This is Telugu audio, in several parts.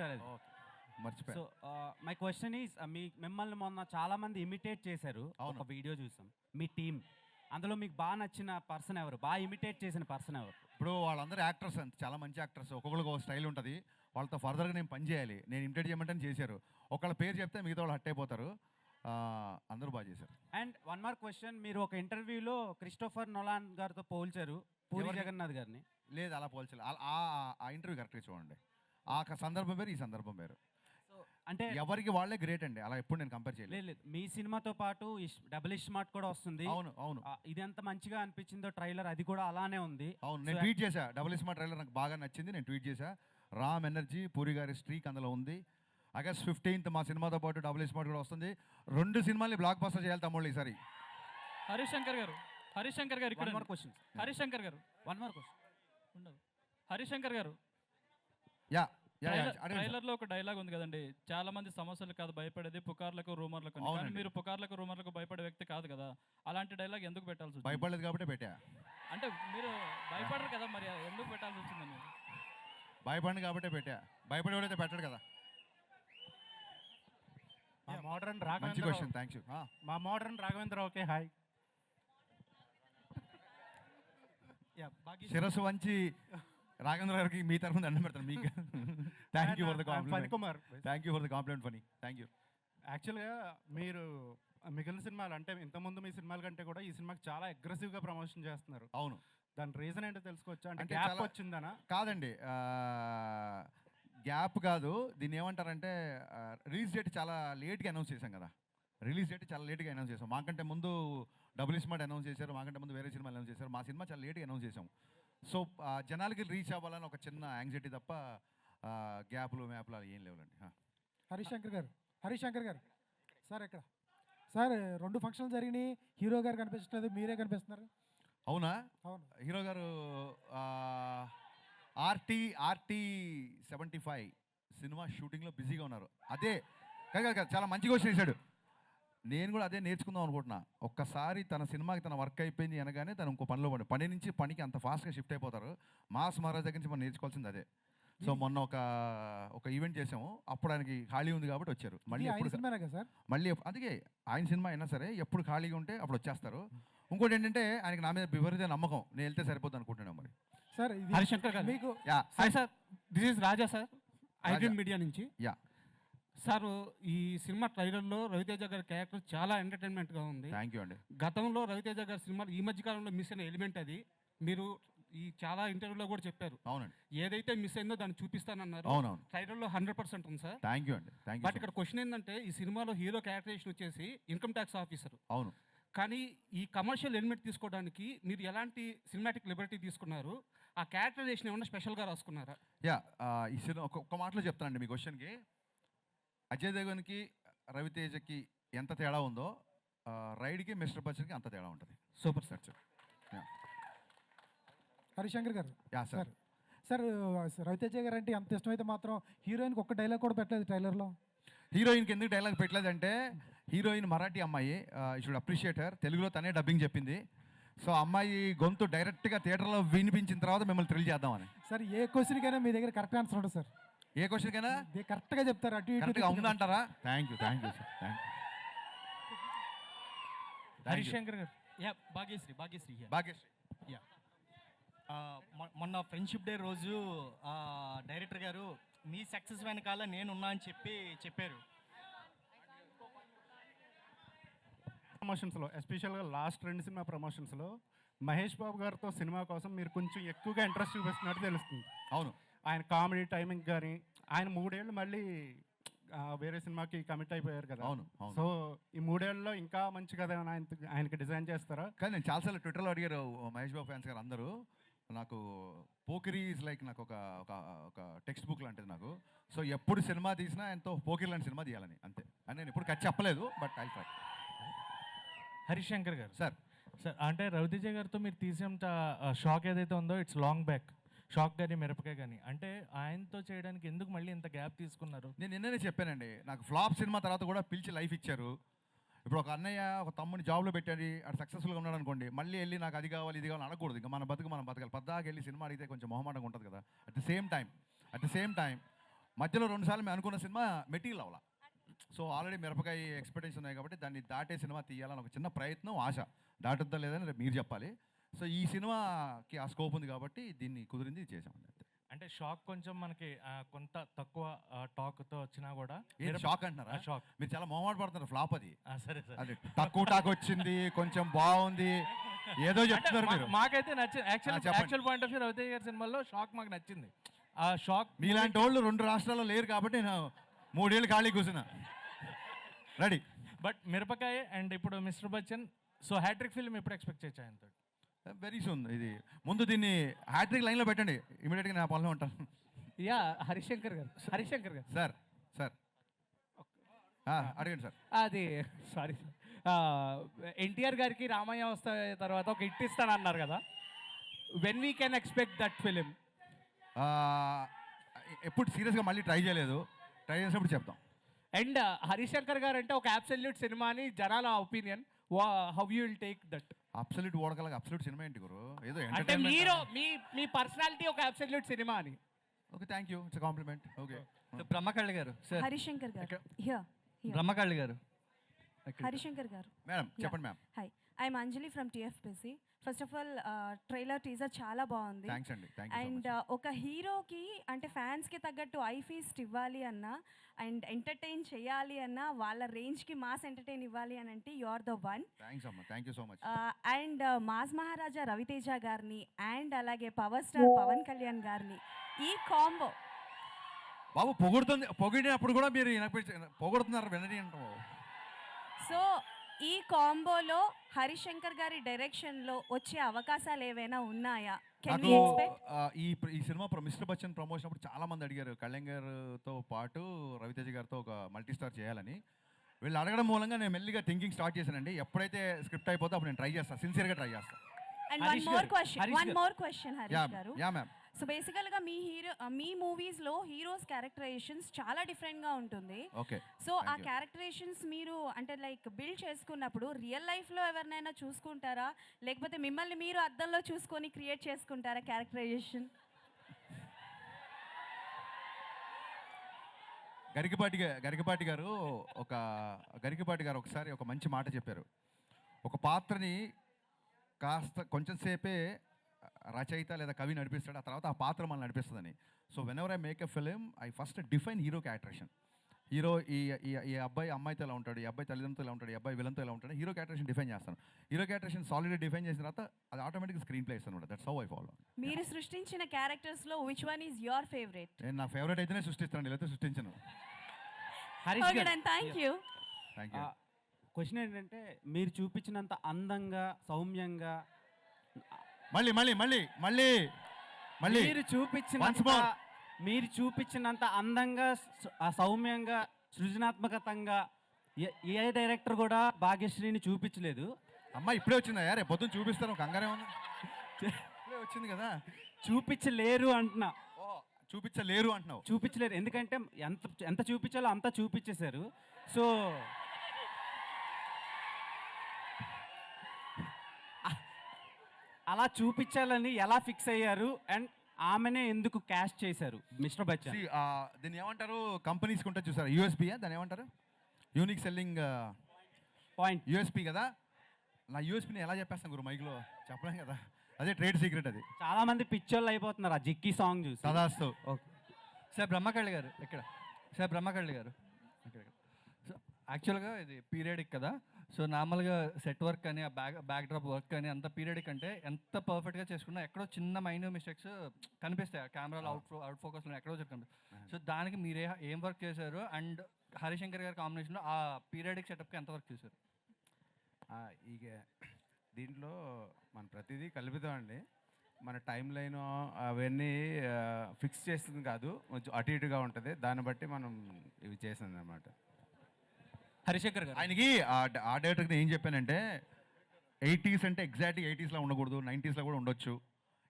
సార్ అది సో మై క్వశ్చన్ ఈస్ మీ మిమ్మల్ని మొన్న చాలా మంది ఇమిటేట్ చేశారు. ఒక వీడియో చూసాం. మీ టీం అందులో మీకు బాగా నచ్చిన పర్సన్ ఎవరు? బాగా ఇమిటేట్ చేసిన పర్సన్ ఎవరు? ఇప్పుడు వాళ్ళందరూ యాక్టర్స్ అంత చాలా మంచి యాక్టర్స్. ఒక్కొక్కరికి ఒక స్టైల్ ఉంటుంది. వాళ్ళతో ఫర్దర్గా నేను పని చేయాలి. నేను ఇమిటేట్ చేయమంటే చేశారు. ఒకళ్ళ పేరు చెప్తే మిగతా వాళ్ళు హట్ అయిపోతారు. ఆ, అందరూ బాగా చేశారు. అండ్ వన్ మోర్ క్వశ్చన్ మీరు ఒక ఇంటర్వ్యూలో క్రిస్టోఫర్ నొలాన్ గారితో పోల్చారు. పూరి? జగన్నాథ్ గారిని. లేదు అలా పోల్చాలి. ఆ ఇంటర్వ్యూ కరెక్ట్గా చూడండి. ఆ సందర్భం వేరు ఈ సందర్భం వేరు. సో అంటే ఎవరికి వాళ్ళే గ్రేట్ అండి. అలా ఎప్పుడు నేను కంపేర్ చేయలేదు. లేదు లేదు. మీ సినిమాతో పాటు ఇష్- డబుల్ స్మార్ట్ కూడా వస్తుంది. అవును అవును. ఇది ఎంత మంచిగా అనిపించిందో ట్రైలర్ అది కూడా అలానే ఉంది. అవును నేను ట్వీట్ చేశా. డబుల్ స్మార్ట్ ట్రైలర్ నాకు బాగా నచ్చింది నేను ట్వీట్ చేశా. రామ్ ఎనర్జీ పూరి గారి స్ట్రీక్ అందులో ఉంది. ఆగస్ట్ ఫిఫ్టీన్త్ మా సినిమాతో పాటు డబుల్ స్మార్ట్ కూడా వస్తుంది. రెండు సినిమాల్ని బ్లాక్ బస్టర్ చేయాలి తమ్ముళ్ళు ఈసారి. హరిశంకర్ గారు హరిశంకర్ గారు ఇక్కడ క్వశ్చన్ హరిశంకర్ గారు. వన్ మోర్ క్వశ్చన్ ఉండదు. హరిశంకర్ గారు యా యా యా, ట్రైలర్-. ట్రైలర్లో ఒక డైలాగ్ ఉంది కదండి. చాలా మంది సమస్యలు కాదు భయపడేది పుకార్లకు రూమర్లకు. కానీ. మీరు పుకార్లకు రూమర్లకు భయపడే వ్యక్తి కాదు కదా. అలాంటి డైలాగ్ ఎందుకు పెట్టాల్సి వచ్చింది? భయపడలేదు కాబట్టి పెట్టా. అంటే మీరు భయపడరు కదా మరి ఎందుకు పెట్టాల్సి వచ్చిందని భయపడింది కాబట్టే పెట్టా. భయపడేవాడైతే పెట్టడు కదా. మా మోడర్న్ మంచి రాఘవేంద్ర థ్యాంక్ యూ మా మోడర్న్ రాఘవేంద్ర ఓకే హాయ్. శిరస్సు వంచి రాఘేంద్ర గారికి మీ తరఫున దండం పెడతాను మీకు thank you for the compliment Phanikumar. Thank you for the compliment Phani thank you యాక్చువల్గా మీరు మిగిలిన సినిమాలు అంటే ఇంతకుముందు మీ సినిమాల కంటే కూడా ఈ సినిమాకి చాలా అగ్రెసివ్గా ప్రమోషన్ చేస్తున్నారు. అవును. దాని రీజన్ ఏంటో తెలుసుకోవచ్చా? అంటే గ్యాప్ వచ్చిందనా? కాదండి గ్యాప్ కాదు దీన్ని ఏమంటారంటే రిలీజ్ డేట్ చాలా లేట్గా అనౌన్స్ చేశాం కదా. రిలీజ్ డేట్ చాలా లేట్గా అనౌన్స్ చేసాం మాకంటే ముందు డబుల్ స్మార్ట్ అనౌన్స్ చేశారు మాకంటే ముందు వేరే సినిమా అనౌన్స్ చేశారు. మా సినిమా చాలా లేట్గా అనౌన్స్ చేసాం సో ఆ, జనాలకి రీచ్ అవ్వాలని ఒక చిన్న యాంగ్జైటీ తప్ప గ్యాప్లు మ్యాప్లు అలా ఏం లేవులండి. హరిశంకర్ గారు హరిశంకర్ గారు సార్ ఇక్కడ సార్ రెండు ఫంక్షన్లు జరిగినాయి హీరో గారు కనిపించట్లేదు మీరే కనిపిస్తున్నారు. అవునా? అవును. హీరో గారు ఆర్టీ ఆర్టీ సెవెంటీ ఫైవ్ సినిమా షూటింగ్లో బిజీగా ఉన్నారు. అదే కాదు కాదు, కాదు చాలా మంచి క్వశ్చన్ వేశాడు. నేను కూడా అదే నేర్చుకుందాం అనుకుంటున్నా. ఒక్కసారి తన సినిమాకి తన వర్క్ అయిపోయింది అనగానే తను ఇంకో పనిలో పడి పని నుంచి పనికి అంత ఫాస్ట్గా షిఫ్ట్ అయిపోతారు. మాస్ మహారాజ్ దగ్గర నుంచి మనం నేర్చుకోవాల్సింది అదే. సో మొన్న ఒక ఒక ఈవెంట్ చేసాము అప్పుడు ఆయనకి ఖాళీ ఉంది కాబట్టి వచ్చారు. మళ్ళీ ఎప్పుడు సార్? మళ్ళీ అందుకే ఆయన సినిమా అయినా సరే ఎప్పుడు ఖాళీగా ఉంటే అప్పుడు వచ్చేస్తారు. ఇంకోటి ఏంటంటే ఆయనకి నా మీద విపరీత నమ్మకం. నేను వెళ్తే సరిపోతుంది అనుకుంటున్నాను మరి. సార్ ఇది హరిశంకర్ గారు. మీకు sir. This is Raja sir. Raja. Media నుంచి. యా. సార్ ఈ సినిమా ట్రైలర్లో రవితేజ గారి క్యారెక్టర్ చాలా ఎంటర్టైన్మెంట్గా ఉంది. థ్యాంక్ యూ అండి. గతంలో రవితేజ గారి సినిమాలు ఈ మధ్య కాలంలో మిస్ అయిన ఎలిమెంట్ అది. మీరు ఈ చాలా ఇంటర్వ్యూలో కూడా చెప్పారు. అవునండి. ఏదైతే మిస్ అయిందో దాన్ని చూపిస్తానన్నారు. అవునవును. ట్రైలర్లో హండ్రెడ్ పర్సెంట్ ఉంది సార్. థ్యాంక్ యూ అండి. థ్యాంక్ బట్ ఇక్కడ క్వశ్చన్ ఏంటంటే ఈ సినిమాలో హీరో క్యారెక్టరేషన్ వచ్చేసి ఇన్కమ్ ట్యాక్స్ ఆఫీసర్. అవును. కానీ ఈ కమర్షియల్ ఎలిమెంట్ తీసుకోవడానికి మీరు ఎలాంటి సినిమాటిక్ లిబర్టీ తీసుకున్నారు? ఆ క్యారెక్టరైజేషన్ ఏమన్నా స్పెషల్గా రాసుకున్నారా? యా ఈ సినిమా ఒక ఒక్క మాటలో చెప్తానండి మీ క్వశ్చన్కి. అజయ్ దేవన్కి రవితేజకి ఎంత తేడా ఉందో రైడ్కి మిస్టర్ బచ్చన్కి అంత తేడా ఉంటుంది. Super sir. హరిశంకర్ గారు. Yeah sir. Sir sir Raviteja గారు అంటే అంత ఇష్టమైతే మాత్రం హీరోయిన్కి ఒక్క డైలాగ్ కూడా పెట్టలేదు ట్రైలర్లో. హీరోయిన్కి ఎందుకు డైలాగ్ పెట్టలేదంటే హీరోయిన్ మరాఠీ అమ్మాయి షుడ్ అప్రిషియేట్ హర్ తెలుగులో తనే డబ్బింగ్ చెప్పింది. సో అమ్మాయి గొంతు డైరెక్ట్గా థియేటర్లో వినిపించిన తర్వాత మిమ్మల్ని థ్రిల్ చేద్దామని. సార్ ఏ క్వశ్చన్కైనా మీ దగ్గర కరెక్ట్ ఆన్సర్ ఉంటుంది సార్. ఏ క్వశ్చన్కైనా ఇది కరెక్ట్గా చెప్తారు అటు ఇటు ఉందంటారా? Thank you thank you sir thank you Harishankar గారు. యా భాగ్యశ్రీ భాగ్యశ్రీ. భాగ్యశ్రీ. యా. మొన్న ఫ్రెండ్షిప్ డే రోజు ఆ, డైరెక్టర్ గారు మీ సక్సెస్ వెనకాల నేనున్నా అని చెప్పి చెప్పారు. ప్రమోషన్స్లో ఎస్పెషల్గా లాస్ట్ రెండు సినిమా ప్రమోషన్స్లో మహేష్ బాబు గారితో సినిమా కోసం మీరు కొంచెం ఎక్కువగా ఇంట్రెస్ట్ చూపిస్తున్నట్టు తెలుస్తుంది. అవును. ఆయన కామెడీ టైమింగ్ కానీ ఆయన మూడేళ్ళు మళ్ళీ ఆ, వేరే సినిమాకి కమిట్ అయిపోయారు కదా. అవును. సో ఈ మూడేళ్ళలో ఇంకా మంచి కథ ఏమైనా ఆయన ఆయనకి డిజైన్ చేస్తారా? కానీ నేను చాలాసార్లు ట్విట్టర్లో అడిగారు మహేష్ బాబు ఫ్యాన్స్ గారు అందరూ నాకు పోకిరీ ఈజ్ లైక్ నాకు ఒక ఒక ఒక టెక్స్ట్ బుక్ లాంటిది నాకు. సో ఎప్పుడు సినిమా తీసినా ఎంతో పోకిరి లాంటి సినిమా తీయాలని అంతే. అని నేను ఇప్పుడు ఖర్చు చెప్పలేదు బట్ ఐ ట్రై హరిశంకర్ గారు. సార్. సార్ అంటే రవితేజ గారితో మీరు తీసేంత షాక్ ఏదైతే ఉందో ఇట్స్ లాంగ్ బ్యాక్ షాక్ కానీ మిరపకాయ కానీ అంటే ఆయనతో చేయడానికి ఎందుకు మళ్ళీ ఇంత గ్యాప్ తీసుకున్నారు? నేను నిన్ననే చెప్పానండి. నాకు ఫ్లాప్ సినిమా తర్వాత కూడా పిలిచి లైఫ్ ఇచ్చారు. ఇప్పుడు ఒక అన్నయ్య ఒక తమ్ముని జాబ్లో పెట్టాడు. అటు సక్సెస్ఫుల్గా ఉన్నాడు అనుకోండి. మళ్ళీ వెళ్ళి నాకు అది కావాలి ఇది కావాలి అనకూడదు. ఇంకా మన బతుకు మనం బతకాలి. పద్దాకి వెళ్ళి సినిమా అడిగితే కొంచెం మొహమాటంగా ఉంటుంది కదా. At the same time at the same time మధ్యలో రెండుసార్లు మేము అనుకున్న సినిమా మెటీరియల్ అవ్వాల. సో ఆల్రెడీ మిరపకాయ ఎక్స్పెక్టేషన్ ఉన్నాయి కాబట్టి దాన్ని దాటే సినిమా తీయాలని ఒక చిన్న ప్రయత్నం ఆశ. దాటుద్దా లేదని రేపు మీరు చెప్పాలి. సో ఈ సినిమాకి ఆ స్కోప్ ఉంది కాబట్టి దీన్ని కుదిరింది చేసాం అంటే షాక్ కొంచెం మనకి కొంత తక్కువ టాక్తో వచ్చినా కూడా షాక్ అంటున్నారా? షాక్. మీరు చాలా మొహమాట పడుతున్నారు ఫ్లాప్ అది. సరే సరే. అది తక్కువ టాక్ వచ్చింది కొంచెం బాగుంది ఏదో చెప్తున్నారు మీరు. మాకైతే నచ్చింది. Actual point of view Raviteja గారి సినిమాలో షాక్ మాకు నచ్చింది. ఆ షాక్ మీలాంటి వాళ్ళు రెండు రాష్ట్రాల్లో లేరు కాబట్టి నేను మూడేళ్ళు ఖాళీ కూర్చున్నా. రెడీ. బట్ మిరపకాయ అండ్ ఇప్పుడు mister Bachchan so hattrick film ఎప్పుడు ఎక్స్పెక్ట్ చేయొచ్చు ఆయనతో వెరీ సూన్ ఇది. ముందు దీన్ని హ్యాట్రిక్ లైన్లో పెట్టండి. ఇమీడియట్గా నా పనిలో ఉంటాను యా హరిశంకర్ గారు. హరిశంకర్ గారు. సార్ సార్ అడగండి సార్ అది సారీ ఎన్టీఆర్ గారికి రామయ్య వస్తే తర్వాత ఒక హిట్ ఇస్తానన్నారు కదా. When we can expect that film ఎప్పుడు సీరియస్గా మళ్ళీ ట్రై చేయలేదు. ట్రై చేసినప్పుడు చెప్తాం. అండ్ హరిశంకర్ గారు అంటే ఒక అబ్సల్యూట్ సినిమా అని జనాల opinion how you will take that absolute ఓడకలగా absolute సినిమా ఏంటి గురు? ఏదో అంటే మీరు మీ మీ పర్సనాలిటీ ఒక అబ్సల్యూట్ సినిమా అని. Okay thank you it's compliment okay Brahmakalli గారు సార్ హరిశంకర్ గారు. హియర్ బ్రహ్మకళ్ళి గారు. హరిశంకర్ గారు. మేడం చెప్పండి ma'am hi I'm Anjali from TFPC first of all trailer teaser చాలా బాగుంది. అండి. అండ్ ఒక హీరోకి అంటే ఫ్యాన్స్కి తగ్గట్టు ఐ ఫీస్ట్ ఇవ్వాలి అన్నా అండ్ ఎంటర్టైన్ చేయాలి అన్నా వాళ్ళ రేంజ్కి మాస్ ఎంటర్టైన్ ఇవ్వాలి అని అంటే you are the one and mass Maharaja Raviteja గారిని అండ్ అలాగే పవర్ స్టార్ పవన్ కళ్యాణ్ గారిని ఈ కాంబో బాబు పొగుడుతుంది పొగిడినప్పుడు కూడా మీరు పొగుడుతున్నారు వినని అంటాం సో ఈ కాంబోలో హరిశంకర్ గారి డైరెక్షన్లో వచ్చే అవకాశాలు ఏవైనా ఉన్నాయా? నాకు ఆ, ఈ ప్ర- ఈ సినిమా ప్ర- మిస్టర్ బచ్చన్ ప్రమోషన్ అప్పుడు చాలా మంది అడిగారు. కళ్యాణ్ గారితో పాటు రవితేజ గారితో ఒక మల్టీ స్టార్ చేయాలని. వీళ్ళు అడగడం మూలంగా నేను మెల్లిగా థింకింగ్ స్టార్ట్ చేశానండి. ఎప్పుడైతే స్క్రిప్ట్ అయిపోతే అప్పుడు నేను ట్రై చేస్తాను సిన్సియర్గా ట్రై చేస్తాను and one Harish more garu, question Harish one garu. More question yeah Harish garu. Yeah ma'am so బేసికల్గా మీ హీరో మీ మూవీస్లో హీరోస్ క్యారెక్టరైజేషన్స్ చాలా డిఫరెంట్గా ఉంటుంది. ఓకే సో ఆ. క్యారెక్టరేషన్స్ మీరు అంటే లైక్ బిల్డ్ చేసుకున్నప్పుడు రియల్ లైఫ్లో ఎవరినైనా చూసుకుంటారా? లేకపోతే మిమ్మల్ని మీరు అద్దంలో చూసుకొని క్రియేట్ చేసుకుంటారా క్యారెక్టరైజేషన్ గరికపాటి గరికపాటి గారు ఒక గరికపాటి గారు ఒకసారి ఒక మంచి మాట చెప్పారు. ఒక పాత్రని కాస్త కొంచెం సేపే రచయిత లేదా కవి నడిపిస్తాడు ఆ తర్వాత ఆ పాత్ర మనల్ని నడిపిస్తుందని. So whenever I make a film I first define hero characterization hero ఈ ఈ అబ్బాయి అమ్మాయితో ఎలా ఉంటాడు ఈ అబ్బాయి తల్లిదండ్రులతో ఎలా ఉంటాడు ఈ అబ్బాయి విలన్తో ఎలా ఉంటాడు హీరో క్యారెక్టరేషన్ డిఫైన్ చేస్తాను. హీరో క్యారెక్టరేషన్ సాలిడ్గా డిఫైన్ చేసిన తర్వాత అది ఆటోమేటిక్ స్క్రీన్ ప్లే ఇస్తాను దట్స్ హౌ ఐ ఫాలో మీరు సృష్టించిన క్యారెక్టర్స్లో which one is your favourite నేను నా ఫేవరెట్ అయితేనే సృష్టిస్తాను లేకపోతే సృష్టించను. Harish garu. Thank you thank you question ఏంటంటే మీరు చూపించినంత అందంగా సౌమ్యంగా మళ్ళీ మళ్ళీ మళ్ళీ మళ్ళీ మళ్ళీ. మీరు more. మీరు చూపించినంత అందంగా సౌమ్యంగా సృజనాత్మకతంగా ఏ- డైరెక్టర్ కూడా భాగ్యశ్రీని చూపించలేదు. అమ్మ ఇప్పుడే వచ్చిందా? యారే పొద్దున్న చూపిస్తాను కంగారే ఉంది. ఇప్పుడే వచ్చింది కదా. చూపించలేరు అంటున్నా. చూపించలేరు అంటున్నావు. చూపించలేరు. ఎందుకంటే ఎంత ఎంత చూపించాలో అంతా చూపించేశారు. సో అలా చూపించాలని ఎలా ఫిక్స్ అయ్యారు? అండ్ ఆమెనే ఎందుకు క్యాష్ చేశారు? మిస్టర్ బచ్చన్. దీన్ని ఏమంటారు? కంపెనీస్కి ఉంటుంది చూసారా? యూఎస్పీ దాన్ని ఏమంటారు? Unique selling point. యూఎస్పీ కదా? నా యూఎస్పీని ఎలా చెప్పేస్తాను గురు మైక్లో? చెప్పలేం కదా? అదే ట్రేడ్ సీక్రెట్ అది. చాలా మంది పిక్చర్లు అయిపోతున్నారు ఆ జిక్కి సాంగ్ చూసి. సదాస్తు. ఓకే. సార్ బ్రహ్మకళ్ళి గారు ఇక్కడ. సార్ బ్రహ్మకళ్ళి గారు. ఇక్కడ. సో యాక్చువల్గా ఇది పీరియడిక్ కదా? సో నార్మల్గా సెట్ వర్క్ అని ఆ బ్యాక్ బ్యాక్ డ్రాప్ వర్క్ అని అంత పీరియడిక్ అంటే ఎంత పర్ఫెక్ట్గా చేసుకున్నా ఎక్కడో చిన్న మైనర్ మిస్టేక్స్ కనిపిస్తాయి. కెమెరాలో అవుట్ అవుట్ ఫోకస్లో ఎక్కడో కనిపిస్తాయి. సో దానికి మీరే ఏం వర్క్ చేశారు? అండ్ హరిశంకర్ గారి కాంబినేషన్లో ఆ పీరియడిక్ సెటప్కి ఎంత వర్క్ చేశారు? ఆ, ఇక దీంట్లో మన ప్రతిదీ కలుపుతాం అండి. మన టైం లైన్ అవన్నీ ఫిక్స్ చేస్తుంది కాదు. కొంచెం అటు ఇటుగా ఉంటుంది. దాన్ని బట్టి మనం ఇవి చేసింది అనమాట హరిశంకర్ గారు. ఆయనకి ఆ డైరెక్టర్కి ఏం చెప్పానంటే ఎయిటీస్ అంటే ఎగ్జాక్ట్గా ఎయిటీస్లో ఉండకూడదు నైంటీస్లో కూడా ఉండొచ్చు.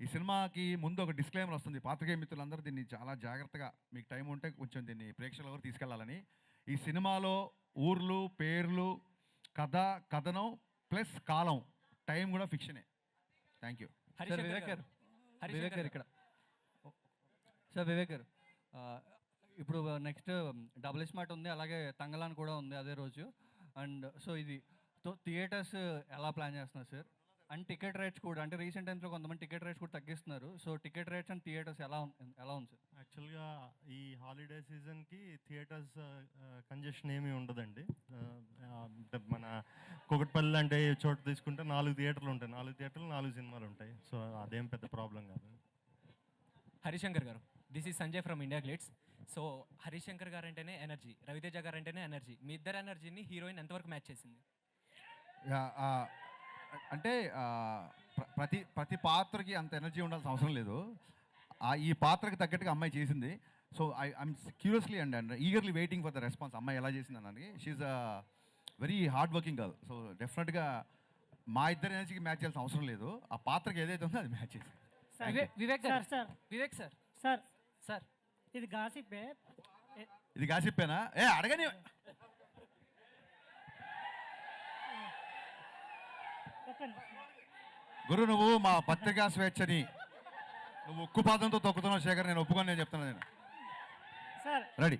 ఈ సినిమాకి ముందు ఒక డిస్క్లైమర్ వస్తుంది పాత్రికేయ మిత్రులందరూ దీన్ని చాలా జాగ్రత్తగా మీకు టైం ఉంటే కొంచెం దీన్ని ప్రేక్షకుల వరకు తీసుకెళ్ళాలని. ఈ సినిమాలో ఊర్లు పేర్లు కథ కథనం ప్లస్ కాలం టైం కూడా ఫిక్షనే. Thank you. వివేక్ గారు. వివేక్ గారు ఇక్కడ. సార్ వివేక్ గారు. ఇప్పుడు నెక్స్ట్ డబుల్ స్మార్ట్ ఉంది అలాగే తంగలాన్ కూడా ఉంది అదే రోజు. అండ్ సో ఇది థియేటర్స్ ఎలా ప్లాన్ చేస్తున్నారు సార్ అండ్ టికెట్ రేట్స్ కూడా అంటే రీసెంట్ టైమ్స్లో కొంతమంది టికెట్ రేట్స్ కూడా తగ్గిస్తున్నారు. So ticket rates and theatres ఎలా ఎలా ఉంది సార్ యాక్చువల్గా ఈ హాలిడే సీజన్కి థియేటర్స్ కంజెషన్ ఏమీ ఉండదండి. మన కుకట్పల్లి అంటే చోట తీసుకుంటే నాలుగు థియేటర్లు ఉంటాయి. నాలుగు థియేటర్లు నాలుగు సినిమాలు ఉంటాయి. సో అదేం పెద్ద ప్రాబ్లం కాదు. Harishankar garu this is Sanjay from India glitz so Harishankar garu అంటేనే ఎనర్జీ రవితేజ గారు అంటేనే ఎనర్జీ. మీ ఇద్దరు ఎనర్జీని హీరోయిన్ ఎంతవరకు మ్యాచ్ చేసింది? అంటే ప్రతి ప్రతి పాత్రకి అంత ఎనర్జీ ఉండాల్సిన అవసరం లేదు. ఆ ఈ పాత్రకి తగ్గట్టుగా అమ్మాయి చేసింది. So I I'm curiously and and eagerly waiting for the response. అమ్మాయి ఎలా చేసింది అన్నది. She's a very hard working girl so డెఫినెట్గా మా ఇద్దరు ఎనర్జీకి మ్యాచ్ చేయాల్సిన అవసరం లేదు. ఆ పాత్రకి ఏదైతే ఉందో అది మ్యాచ్ చేసింది. Vivek Vivek sir garu. Sir Vivek sir sir. Sir. ఇది గాసిప్పే ఇది కాసిప్పేనా ఏ అడగని. గురు నువ్వు మా పత్రికా స్వేచ్ఛని నువ్వు ఉక్కు పాదంతో తొక్కుతున్నావు శేఖర్ నేను ఒప్పుకొని నేను చెప్తున్నాను నేను. Sir ready.